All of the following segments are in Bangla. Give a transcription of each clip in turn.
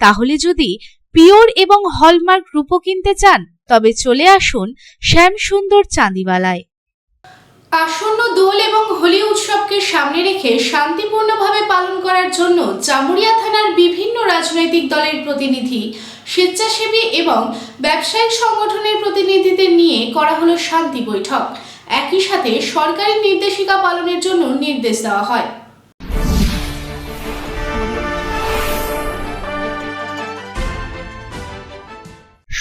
তাহলে যদি পিওর এবং হলমার্ক রূপো কিনতে চান, তবে চলে আসুন শ্যাম সুন্দর চাঁদিওয়ালায়। আসন্ন দোল এবং হোলি উৎসবকে সামনে রেখে শান্তিপূর্ণভাবে পালন করার জন্য জামুরিয়া থানার বিভিন্ন রাজনৈতিক দলের প্রতিনিধি, স্বেচ্ছাসেবী এবং ব্যবসায়িক সংগঠনের প্রতিনিধিদের নিয়ে করা হলো শান্তি বৈঠক। একই সাথে সরকারি নির্দেশিকা পালনের জন্য নির্দেশ দেওয়া হয়।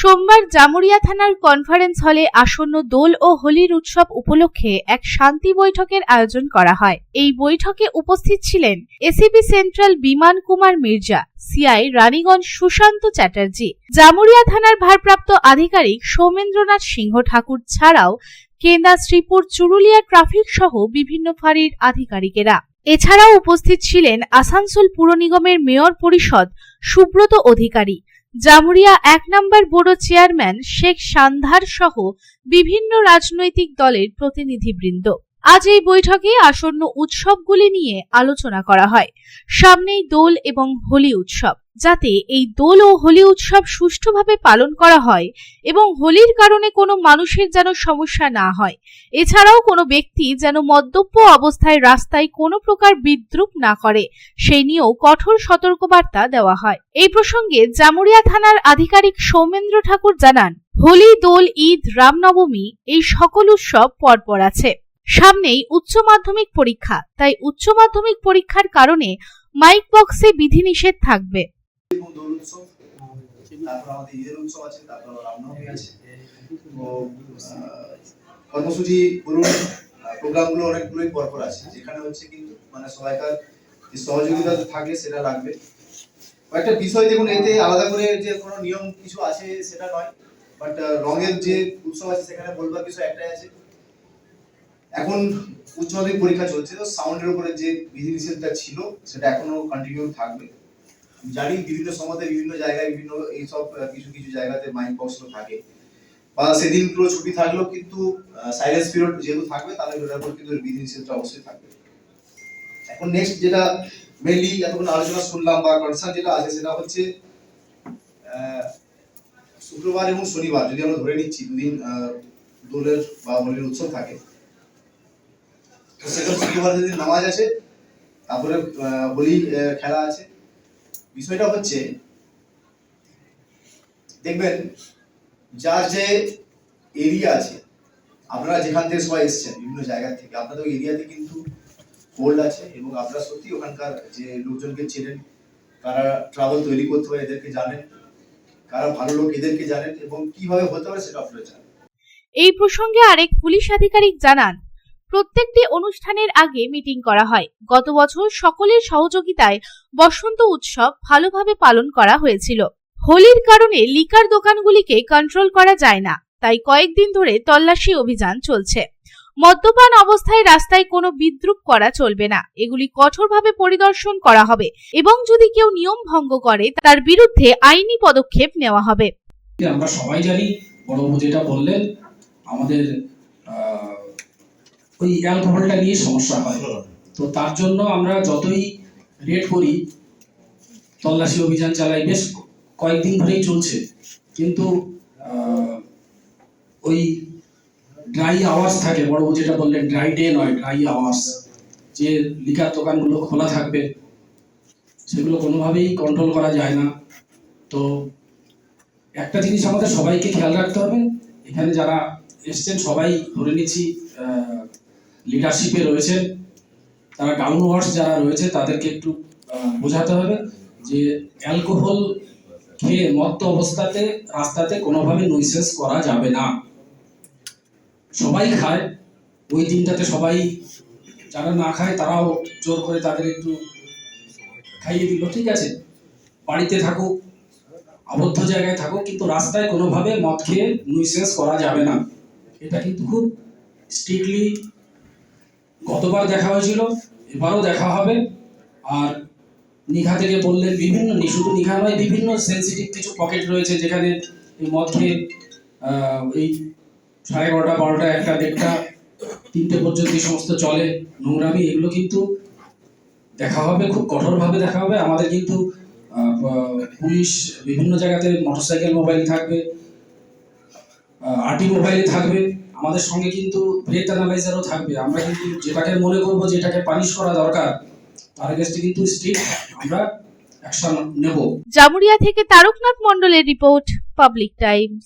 সোমবার জামুরিয়া থানার কনফারেন্স হলে আসন্ন দোল ও হোলির উৎসব উপলক্ষে এক শান্তি বৈঠকের আয়োজন করা হয়। এই বৈঠকে উপস্থিত ছিলেন ACP central Biman Kumar Mirza CI Raniganj Sushanta Chatterjee, Jamuria থানার ভারপ্রাপ্ত আধিকারিক সৌমেন্দ্রনাথ সিংহ ঠাকুর ছাড়াও কেন্দা শ্রীপুর চুরুলিয়া ট্রাফিক সহ বিভিন্ন ফাঁড়ির আধিকারিকেরা। এছাড়াও উপস্থিত ছিলেন আসানসোল পুর নিগমের মেয়র পরিষদ সুব্রত অধিকারী জামুরিয়া এক নম্বর বোর্ড চেয়ারম্যান শেখ সান্ধার সহ বিভিন্ন রাজনৈতিক দলের প্রতিনিধিবৃন্দ। আজ এই বৈঠকে আসন্ন উৎসবগুলি নিয়ে আলোচনা করা হয়। সামনেই দোল এবং হোলি উৎসব। যাতে এই দোল ও হোলি উৎসব সুষ্ঠুভাবে পালন করা হয় এবং হোলির কারণে কোনো মানুষের যেন সমস্যা না হয়। এছাড়াও কোনো ব্যক্তি যেন মদ্যপ অবস্থায় রাস্তায় কোনো প্রকার বিদ্রুপ না করে, সেই নিয়েও কঠোর সতর্কবার্তা দেওয়া হয়। এই প্রসঙ্গে জামুরিয়া থানার আধিকারিক সৌমেন্দ্র ঠাকুর জানান, হোলি, দোল, ঈদ, রামনবমী এই সকল উৎসব পরপর আছে। সামনেই উচ্চ মাধ্যমিক পরীক্ষা, তাই উচ্চ মাধ্যমিক পরীক্ষার কারণে মাইক বক্সে বিধিনিষেধ থাকবে। দোল উৎসব তারপর আমাদের ঈদের উৎসব আছে, তারপর রামনবমী আছে তো কর্মসূচি বলুন প্রোগ্রামগুলো অনেকগুলোই পরপর আছে। যেখানে হচ্ছে কিন্তু মানে সবাইকার যে সহযোগিতা থাকে সেটা লাগবে। কয়েকটা বিষয় দেখুন, এতে আলাদা করে যে কোনো নিয়ম কিছু আছে সেটা নয়। বাট রঙের যে উৎসব আছে, সেখানে বলবার বিষয় একটাই আছে। এখন উচ্চ মাধ্যমিক পরীক্ষা চলছে, তো সাউন্ডের উপরে যে বিধিনিষেধটা ছিল, সেটা এখনও কন্টিনিউ থাকবে। জানি বিভিন্ন সময়তে বিভিন্ন জায়গায় বিভিন্ন এইসব কিছু কিছু জায়গাতে মাইক বক্সও থাকে। বা সেদিন পুরো ছুটি থাকলেও কিন্তু সাইলেন্স পিরিয়ড যেহেতু থাকবে, তাহলে ওটার উপর কিন্তু বিধিনিষেধটা অবশ্যই থাকবে। এখন নেক্সট যেটা মেনলি এতক্ষণ আলোচনা শুনলাম বা কনসার্ন যেটা আছে, সেটা হচ্ছে শুক্রবার এবং শনিবার, যদি আমরা ধরে নিচ্ছি, দুদিন দোলের বা হোলির উৎসব থাকে। তো সেখানে শুক্রবার যেদিন নামাজ আছে, তারপরে হোলি খেলা আছে। বিষয়টা হচ্ছে, দেখবেন, যার যে এরিয়া আছে, আপনারা যেখান থেকে সবাই এসছেন, বিভিন্ন জায়গা থেকে, আপনাদের এরিয়াতে কিন্তু হোল্ড আছে এবং আপনারা সত্যি ওখানকার যে লোকজনকে চেনেন, কারা ট্রাভেল তৈরি করতে পারে এদেরকে জানেন, কারা ভালো লোক এদেরকে জানেন এবং কীভাবে হতে পারে সেটা আপনারা জানেন। এই প্রসঙ্গে আরেক পুলিশ আধিকারিক জানান প্রত্যেকটি অনুষ্ঠানের আগে মিটিং করা হয়। গত বছর সকলের সহযোগিতায় বসন্ত উৎসব ভালোভাবে পালন করা হয়েছিল। হোলির কারণে লিকার দোকানগুলিকে কন্ট্রোল করা যায় না, তাই কয়েকদিন ধরে তল্লাশি অভিযান চলছে। মদ্যপান অবস্থায় রাস্তায় কোনো বিদ্রুপ করা চলবে না, এগুলি কঠোরভাবে পরিদর্শন করা হবে এবং যদি কেউ নিয়ম ভঙ্গ করে, তার বিরুদ্ধে আইনি পদক্ষেপ নেওয়া হবে। আমরা সবাই জানি, বড়বাবু যেটা বললেন, আমাদের ওই অ্যালকোহলটা নিয়ে সমস্যা হয়। তো তার জন্য আমরা যতই রেড করি তল্লাশি অভিযান চালাই বেশ কয়েকদিন ধরেই চলছে। কিন্তু ওই ড্রাই আওয়াজ থাকে বড়বাবু যেটা বললেন ড্রাই ডে নয় ড্রাই আওয়াজ যে লিকার দোকানগুলো খোলা থাকবে সেগুলো কোনোভাবেই কন্ট্রোল করা যায় না। তো একটা জিনিস আমাদের সবাইকে খেয়াল রাখতে হবে। এখানে যারা এসছেন সবাই ধরে নিচ্ছি লিডারশিপে রয়েছে, তারা ডাউন ওয়ার্স যারা রয়েছে, তাদেরকে একটু বোঝাতে হবে যে অ্যালকোহল খেয়ে মত্ত অবস্থাতে, রাস্তাতে কোনোভাবে নইসেন্স করা যাবে না। সবাই খায়, ওই দিনটাতে সবাই যারা না খায়, তারাও জোর করে তাদের একটু খাইয়ে দিল, ঠিক আছে? বাড়িতে থাকুক, আবদ্ধ জায়গায় থাকুক, কিন্তু রাস্তায় কোনোভাবে মদ খেয়ে নুইসেন্স করা যাবে না। এটা কিন্তু খুব স্ট্রিক্টলি গতবার দেখা হয়েছিল, এবারও দেখা হবে। আর নিঘা থেকে বললে বিভিন্ন শুধু নিঘা নয়, বিভিন্ন সেন্সিটিভ কিছু পকেট রয়েছে যেখানে মদ খেয়ে এই সাড়ে এগারোটা বারোটা, একটা, দেড়টা, তিনটে পর্যন্ত এই সমস্ত চলে নোংরামি। এগুলো কিন্তু দেখা হবে, খুব কঠোরভাবে দেখা হবে। আমাদের কিন্তু পুলিশ বিভিন্ন জায়গাতে মোটরসাইকেল মোবাইল থাকবে আরটি মোবাইল থাকবে। আমাদের সঙ্গে কিন্তু ব্রেথ অ্যানালাইজারও থাকবে। আমরা কিন্তু যেটাকে মনে করব যেটাকে পানিশ করা দরকার, তার এগেস্টে কিন্তু স্ট্রিক্ট আমরা অ্যাকশন নেব। জামুরিয়া থেকে তারকনাথ মণ্ডলের রিপোর্ট পাবলিক টাইমস